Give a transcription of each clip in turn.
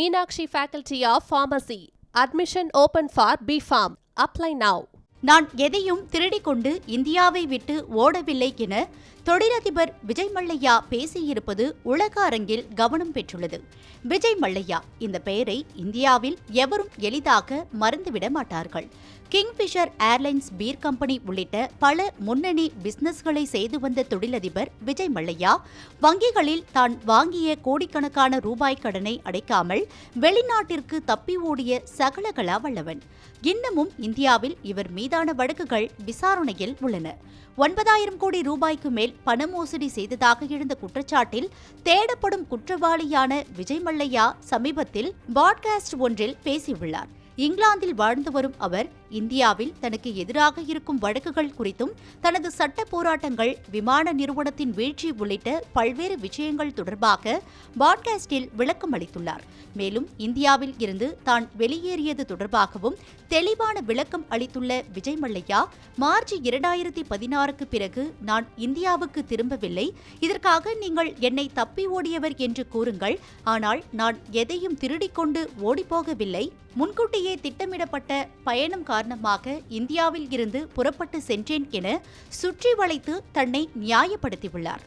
Meenakshi faculty of pharmacy admission open for B pharm apply now நான் எதையும் திருடிக்கொண்டு இந்தியாவை விட்டு ஓடவில்லை என தொழிலதிபர் விஜய் மல்லையா பேசியிருப்பது உலக அரங்கில் கவனம் பெற்றுள்ளது. விஜய் மல்லையா இந்த பெயரை இந்தியாவில் எவரும் எளிதாக மறந்துவிட மாட்டார்கள். கிங்ஃபிஷர் ஏர்லைன்ஸ் பீர் கம்பெனி உள்ளிட்ட பல முன்னணி பிசினஸ்களை செய்து வந்த தொழிலதிபர் விஜய் மல்லையா வங்கிகளில் தான் வாங்கிய கோடிக்கணக்கான ரூபாய் கடனை அடைக்காமல் வெளிநாட்டிற்கு தப்பி ஓடிய சகலகலா வல்லவன். இன்னமும் இந்தியாவில் இவர் மீதான வழக்குகள் விசாரணையில் உள்ளன. ஒன்பதாயிரம் கோடி ரூபாய்க்கு மேல் பண மோசடி செய்ததாக எழுந்த குற்றச்சாட்டில் தேடப்படும் குற்றவாளியான விஜய் மல்லையா சமீபத்தில் பாட்காஸ்ட் ஒன்றில் பேசியுள்ளார். இங்கிலாந்தில் வாழ்ந்து வரும் அவர் இந்தியாவில் தனக்கு எதிராக இருக்கும் வழக்குகள் குறித்தும் தனது சட்ட போராட்டங்கள் விமான நிறுவனத்தின் வீழ்ச்சி உள்ளிட்ட பல்வேறு விஷயங்கள் தொடர்பாக பாட்காஸ்டில் விளக்கம் அளித்துள்ளார். மேலும் இந்தியாவில் இருந்து தான் வெளியேறியது தொடர்பாகவும் தெளிவான விளக்கம் அளித்துள்ள விஜய் மல்லையா மார்ச் இரண்டாயிரத்தி பதினாறுக்கு பிறகு நான் இந்தியாவுக்கு திரும்பவில்லை இதற்காக நீங்கள் என்னை தப்பி ஓடியவர் என்று கூறுங்கள் ஆனால் நான் எதையும் திருடிக்கொண்டு ஓடிப்போகவில்லை முன்கூட்டியே திட்டமிடப்பட்ட பயணம் காரணமாக இந்தியாவில் இருந்து புறப்பட்டு சென்றேன் என சுற்றி வளைத்து தன்னை நியாயப்படுத்தியுள்ளார்.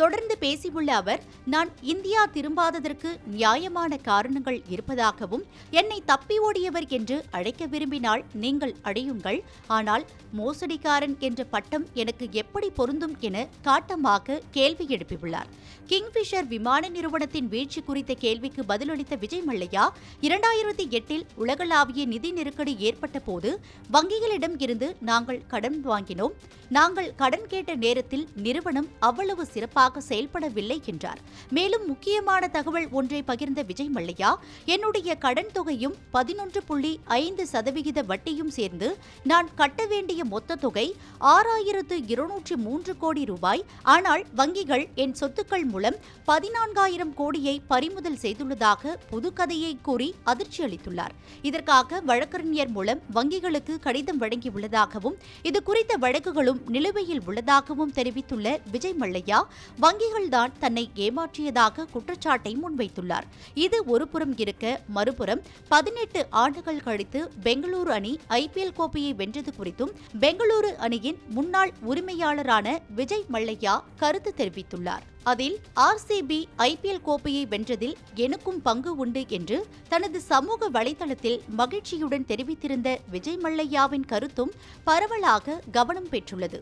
தொடர்ந்து பேசியுள்ள அவர் நான் இந்தியா திரும்பாததற்கு நியாயமான காரணங்கள் இருப்பதாகவும் என்னை தப்பி ஓடியவர் என்று அழைக்க விரும்பினால் நீங்கள் அடையுங்கள். ஆனால் மோசடிக்காரன் என்ற பட்டம் எனக்கு எப்படி பொருந்தும் என காட்டமாக கேள்வி எழுப்பியுள்ளார். கிங்ஃபிஷர் விமான நிறுவனத்தின் வீழ்ச்சி குறித்த கேள்விக்கு பதிலளித்த விஜய் மல்லையா இரண்டாயிரத்தி எட்டில் உலகளாவிய நிதி நெருக்கடி ஏற்பட்ட போது வங்கிகளிடம் இருந்து நாங்கள் கடன் வாங்கினோம். நாங்கள் கடன் கேட்ட நேரத்தில் நிறுவனம் அவ்வளவு சிறப்பாக சிறப்பாக செயல்படவில்லை என்றார். மேலும் முக்கியமான தகவல் ஒன்றை பகிர்ந்த விஜய் மல்லையா என்னுடைய கடன் தொகையும் பதினொன்று புள்ளி ஐந்து சதவிகித வட்டியும் சேர்ந்து நான் கட்ட வேண்டிய மொத்த தொகை ஆறாயிரத்து இருநூற்றி மூன்று கோடி ரூபாய். ஆனால் வங்கிகள் என் சொத்துக்கள் மூலம் பதினான்காயிரம் கோடியை பறிமுதல் செய்துள்ளதாக புதுக்கதையை கூறி அதிர்ச்சி அளித்துள்ளார். இதற்காக வழக்கறிஞர் மூலம் வங்கிகளுக்கு கடிதம் வழங்கியுள்ளதாகவும் இது குறித்த வழக்குகளும் நிலுவையில் உள்ளதாகவும் தெரிவித்துள்ள விஜய் மல்லையா வங்கிகள்தான் தன்னை ஏமாற்றியதாக குற்றச்சாட்டை முன்வைத்துள்ளார். இது ஒருபுறம் இருக்க மறுபுறம் பதினெட்டு ஆண்டுகள் கழித்து பெங்களூரு அணி ஐபிஎல் கோப்பையை வென்றது குறித்தும் பெங்களூரு அணியின் முன்னாள் உரிமையாளரான விஜய் மல்லையா கருத்து தெரிவித்துள்ளார். அதில் ஆர்சிபி ஐபிஎல் கோப்பையை வென்றதில் எனக்கும் பங்கு உண்டு என்று தனது சமூக வலைதளத்தில் மகிழ்ச்சியுடன் தெரிவித்திருந்த விஜய் மல்லையாவின் கருத்தும் பரவலாக கவனம் பெற்றுள்ளது.